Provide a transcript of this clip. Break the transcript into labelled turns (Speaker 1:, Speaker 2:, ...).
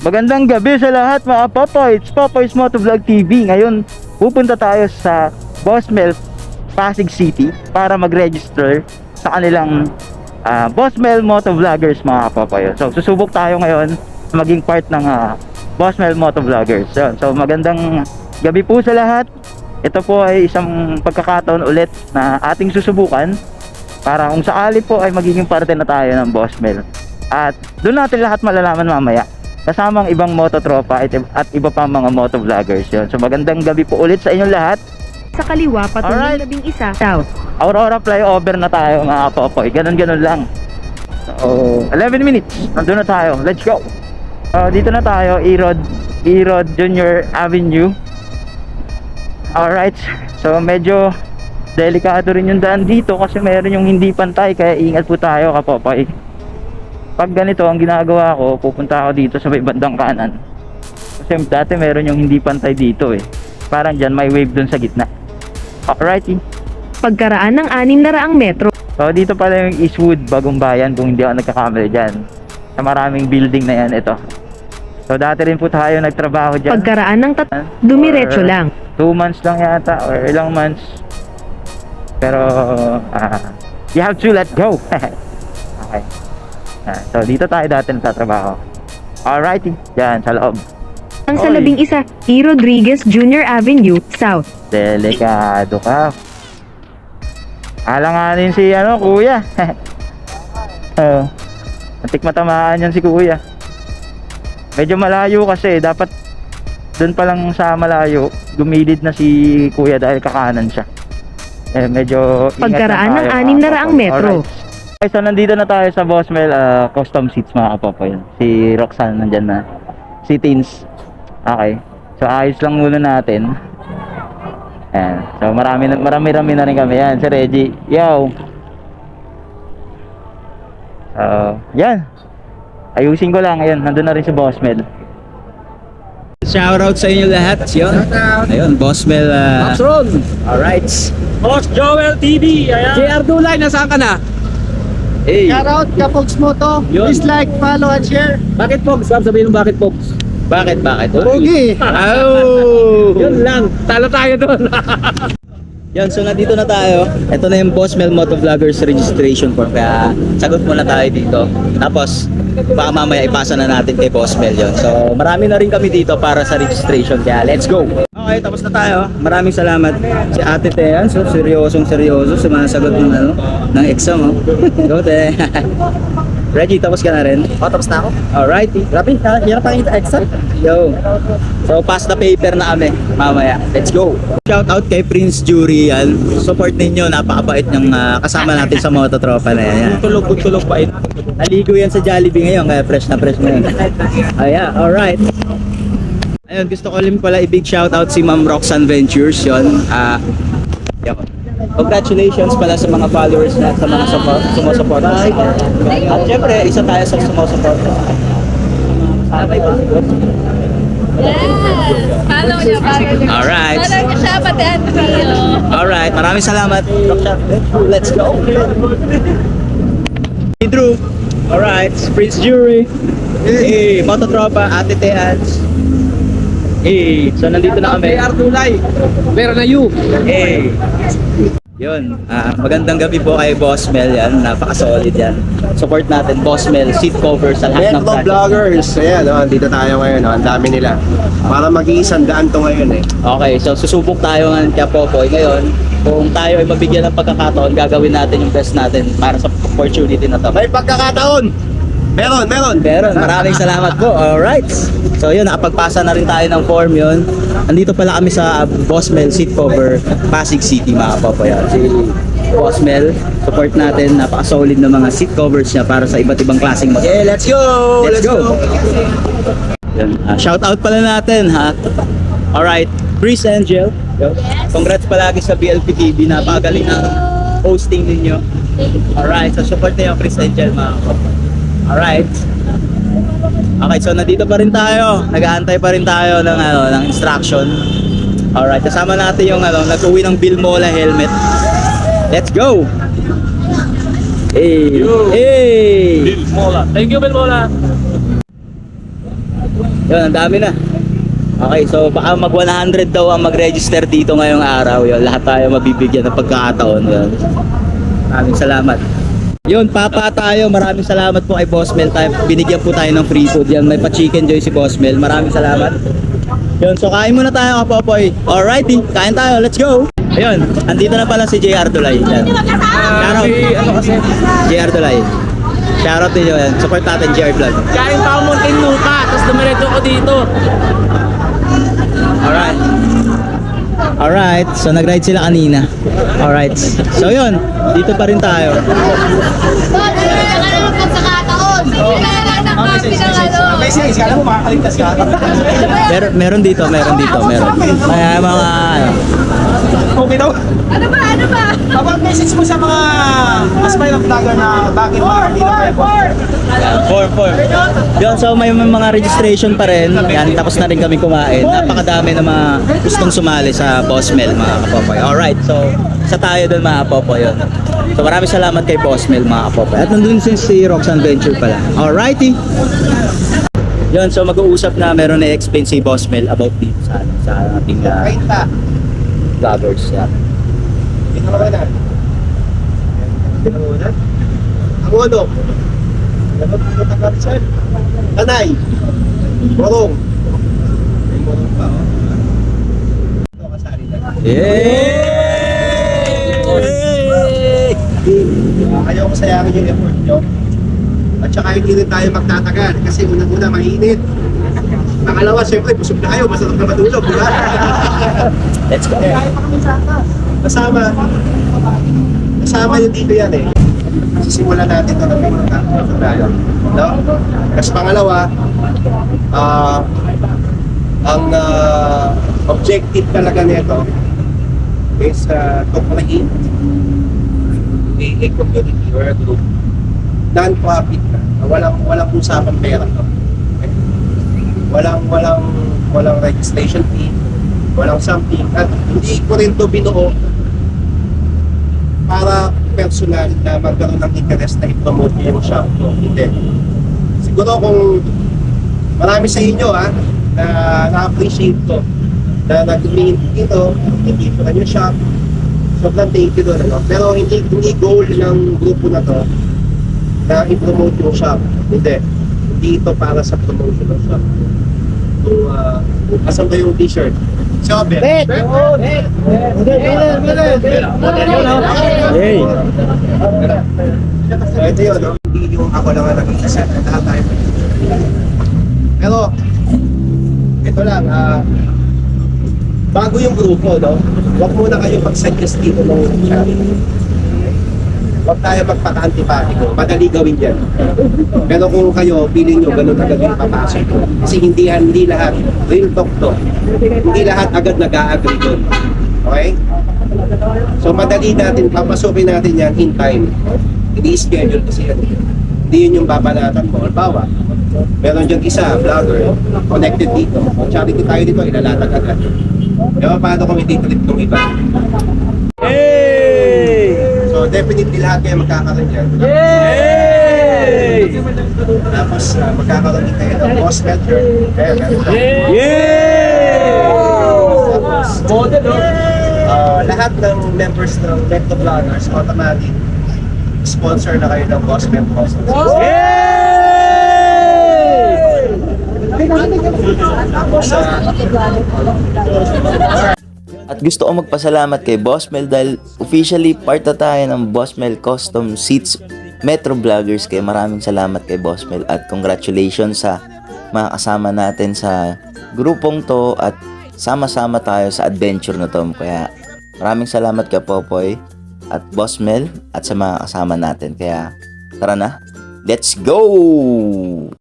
Speaker 1: Magandang gabi sa lahat mga Popoy. It's Popoy's Motovlog TV. Ngayon, pupunta tayo sa Bosmel, Pasig City para mag-register sa kanilang ah, Bosmel Motovloggers mga Popoy. So, susubok tayo ngayon maging part ng ah, Bosmel Motovloggers. So, so, magandang gabi po sa lahat. Ito po ay isang pagkakataon ulit na ating susubukan para kung sakali po ay magiging parte na tayo ng Bosmel. At doon natin lahat malalaman mamaya kasamang ibang mototropa at, at iba pa mga motovloggers yun. So magandang gabi po ulit sa inyong lahat.
Speaker 2: Sa kaliwa, patungong labing isa, south.
Speaker 1: Aurora flyover na tayo mga popoy. Ganon-ganon lang. So 11 minutes. Nandun na tayo. Let's go. So, dito na tayo. Erod, Erod Junior Avenue. Alright. So medyo delikado rin yung daan dito kasi meron yung hindi pantay kaya ingat po tayo kapopoy. Pag ganito ang ginagawa ko, pupunta ako dito sa may bandang kanan. Kasi dati meron yung hindi pantay dito eh. Parang dyan may wave dun sa gitna. Alrighty.
Speaker 2: Pagkaraan ng 600 metro.
Speaker 1: So dito pala yung Eastwood, Bagong Bayan kung hindi ako nagkakamali dyan. Sa maraming building na yan, ito. So dati rin po tayo nagtrabaho dyan.
Speaker 2: Pagkaraan ng tat... Dumiretso lang.
Speaker 1: Two months lang yata or ilang months. Pero ah, you have to let go. okay. So dito tayo dati nagtatrabaho. Alrighty, dyan sa loob.
Speaker 2: Ang sa labing isa, E. Rodriguez Jr. Avenue, south.
Speaker 1: Delikado ka. Alanganin si ano, kuya. oh. Antik matamaan yan si kuya. Medyo malayo kasi, dapat doon pa lang sa malayo, gumilid na si kuya dahil kakanan siya. Eh, medyo ingat
Speaker 2: Pagkaraan ng
Speaker 1: tayo,
Speaker 2: 600
Speaker 1: mga kapopoy.
Speaker 2: metro.
Speaker 1: Alright. Okay, so nandito na tayo sa Bosmel ah, custom seats mga kapopoy. Si Roxanne nandyan na. Si Teens. Okay. So ayos lang muna natin. Ayan. So marami na, marami rami na rin kami yan. Si Reggie. Yo. So, yan. Ayusin ko lang. Ayun, nandun na rin si Bosmel.
Speaker 3: Shoutout sa inyo lahat. Yun. Ayun, Boss Mel. Uh,
Speaker 4: Ron,
Speaker 3: alright.
Speaker 4: Boss Joel TV, ayan.
Speaker 3: JR Dulay, nasaan ka na? Hey.
Speaker 4: Shoutout Kapogs Moto.
Speaker 3: Yun.
Speaker 4: Please like, follow, and share.
Speaker 3: Bakit Pogs? Sabi sabihin mo bakit Pogs? Bakit, bakit?
Speaker 4: Pogi.
Speaker 3: Oh! Yun lang. Talo tayo doon. Yun, so nandito na tayo. Ito na yung Boss Mel Motovloggers registration form. Kaya sagot muna tayo dito. Tapos, baka mamaya ipasa na natin kay Boss Mel yun. So, marami na rin kami dito para sa registration. Kaya, let's go! Okay, tapos na tayo. Maraming salamat. Si Ate Tean, so seryosong seryoso. Sumasagot ng ano, ng exam. Oh. Go, Te. Reggie, tapos ka na rin?
Speaker 4: Oh, tapos na ako.
Speaker 3: Alrighty.
Speaker 4: Grabe, ha? hirap ang exam.
Speaker 3: Yo. So pass the paper na kami mamaya. Let's go. Shout out kay Prince Jurian. Support ninyo, napakabait niyang ah, kasama natin sa mototropa na yan.
Speaker 4: Tulog, tulog pa.
Speaker 3: Naligo yan sa Jollibee ngayon kaya fresh na fresh na yun. Ayan, alright. Ayun, gusto ko rin pala i-big shout out si Ma'am Roxanne Ventures yon. Ah, yun. Congratulations pala sa mga followers na sa mga support, sumusuporta sa akin. At syempre, isa tayo sa sumusuporta. Sabay ba?
Speaker 5: Yes! Follow niya, follow niya.
Speaker 3: Alright.
Speaker 5: Follow niya siya, pati Antonio.
Speaker 3: Alright, maraming salamat. Let's go. Hey, Drew. Alright, Prince Jury. Hey, Mototropa, Ate Teans. Hey, so nandito na kami.
Speaker 4: JR Dulay. Pero na you.
Speaker 3: Hey. Yun, ah, magandang gabi po kay Boss Mel yan. Napaka-solid yan. Support natin, Boss Mel, seat cover sa lahat ng project.
Speaker 6: Vloggers, ayan, oh, dito tayo ngayon, oh, ang dami nila. Para mag-iisang daan to ngayon eh.
Speaker 3: Okay, so susubok tayo ng kaya Popoy ngayon. Kung tayo ay mabigyan ng pagkakataon, gagawin natin yung best natin para sa opportunity na to.
Speaker 6: May pagkakataon! Meron, meron!
Speaker 3: Meron, maraming salamat po. Alright. So yun, nakapagpasa na rin tayo ng form yun. Andito pala kami sa Boss Mel seat cover, Pasig City mga Popoy. Si Boss Mel, support natin. Napaka-solid na mga seat covers niya para sa iba't ibang klaseng motor.
Speaker 6: Okay, let's go!
Speaker 3: Let's go! Yun, ah, shout out pala natin ha. Alright, Chris Angel. Yo. Congrats palagi sa BLP TV. Napakagaling ng hosting ninyo. Alright, so support niyo Chris Angel mga kapatid. Alright. Okay, so nandito pa rin tayo. Nag-aantay pa rin tayo ng ano, ng instruction. Alright, kasama natin yung ano, nag-uwi ng Bill Mola helmet. Let's go! Hey! Hey!
Speaker 4: Mola. Thank you, Bill Mola.
Speaker 3: Yun, ang dami na. Okay, so baka mag 100 daw ang mag-register dito ngayong araw. Yun, lahat tayo mabibigyan ng pagkakataon. Yun. Maraming salamat. Yun, papa tayo. Maraming salamat po kay Boss Mel. Tayo, binigyan po tayo ng free food. Yan, may pa-chicken joy si Boss Mel. Maraming salamat. Yun, so kain muna tayo kapopoy. Alrighty, kain tayo. Let's go! Ayun, andito na pala si JR Tulay. Yan. Shoutout.
Speaker 4: ano kasi?
Speaker 3: JR Tulay. Shoutout din yun. Support natin JR Vlog.
Speaker 4: Galing pa ako Muntinlupa, tapos dumiretso ko dito.
Speaker 3: Alright. Alright, so nag-ride sila kanina. Alright. So yun, dito pa rin tayo.
Speaker 5: Ka ka ano.
Speaker 4: Message, kala mo makakaligtas ka.
Speaker 3: Meron, meron dito, meron dito, meron. Kaya mga, ano,
Speaker 4: Okay daw.
Speaker 5: Ano ba? Ano ba?
Speaker 4: Kapag message mo sa mga aspiring vlogger na bakit kayo
Speaker 3: yan, form, form. Yun, so may may mga registration pa rin. Yan, tapos na rin kami kumain. Napakadami ng mga gustong sumali sa Boss Mel, mga kapopoy. Alright, so sa tayo doon mga kapopoy yun. So maraming salamat kay Boss Mel, mga kapopoy. At nandun sin si Roxanne Venture pala. Alrighty. Yun, so mag-uusap na meron na explain si Boss Mel about dito sa, sa ating uh,
Speaker 6: na na. Ang ulo. Tanay. Borong. Borong pa, oh. Ito, kasali na.
Speaker 3: Yay!
Speaker 6: Ayaw ko sayangin yung effort nyo. At saka hindi rin tayo magtatagal kasi unang-una mainit. Pangalawa, siyempre, busog na kayo, masarap na matulog, di ba?
Speaker 3: Let's go.
Speaker 6: Kasama, kasama yung dito yan eh. Sisimulan natin ito ng mga tayo. No? Tapos pangalawa, ah, ang ah, objective talaga nito is uh, to create a, a community or a group non-profit na. Walang walang usapang pera to. Okay? Walang walang walang registration fee, walang something. At hindi ko rin to binuo para personal na magkaroon ng interest na i-promote yung shop ko. Hindi. Siguro kung marami sa inyo ha, na na-appreciate ko na nag-main dito, hindi ko na yung shop. Sobrang thank you doon. Ano? Pero hindi, hindi goal ng grupo na to na i-promote yung shop. Hindi. Hindi ito para sa promotion ng shop. Kung, uh, asan ba yung t-shirt? Si Obet. Bet! Bet!
Speaker 3: Yay!
Speaker 6: So ito yun, no? hindi yung ako lang ang nag-iisip. Lahat tayo. Pero, ito lang, ah, bago yung grupo, no? Huwag muna kayo mag-suggest dito ng charity. Huwag tayo magpaka-antipatiko. Madali gawin yan. Pero kung kayo, feeling nyo ganun agad yung papasok. Kasi hindi, hindi lahat, real talk to. Hindi lahat agad nag-a-agree doon. Okay? So madali natin, papasukin natin yan in time. Hindi schedule kasi yan. Hindi yun yung babanatan mo. Halimbawa, meron dyan isa, vlogger, connected dito. O charity tayo dito, ilalatag agad. Ewan paano kung hindi trip ng iba.
Speaker 3: Yay!
Speaker 6: So definitely lahat kayo magkakaroon yan.
Speaker 3: Yay!
Speaker 6: Tapos uh, magkakaroon din kayo ng boss mentor. Kaya meron tayo.
Speaker 3: Yay!
Speaker 6: Tapos, uh, lahat ng members ng Lecto Vloggers automatic sponsor na kayo ng Boss Men Boss. Tapos, uh,
Speaker 7: At gusto ko magpasalamat kay Boss Mel dahil officially part na tayo ng Boss Mel Custom Seats Metro Vloggers. Kaya maraming salamat kay Boss Mel at congratulations sa mga kasama natin sa grupong to at sama-sama tayo sa adventure na to. Kaya maraming salamat kay Popoy at Boss Mel at sa mga kasama natin. Kaya tara na, let's go!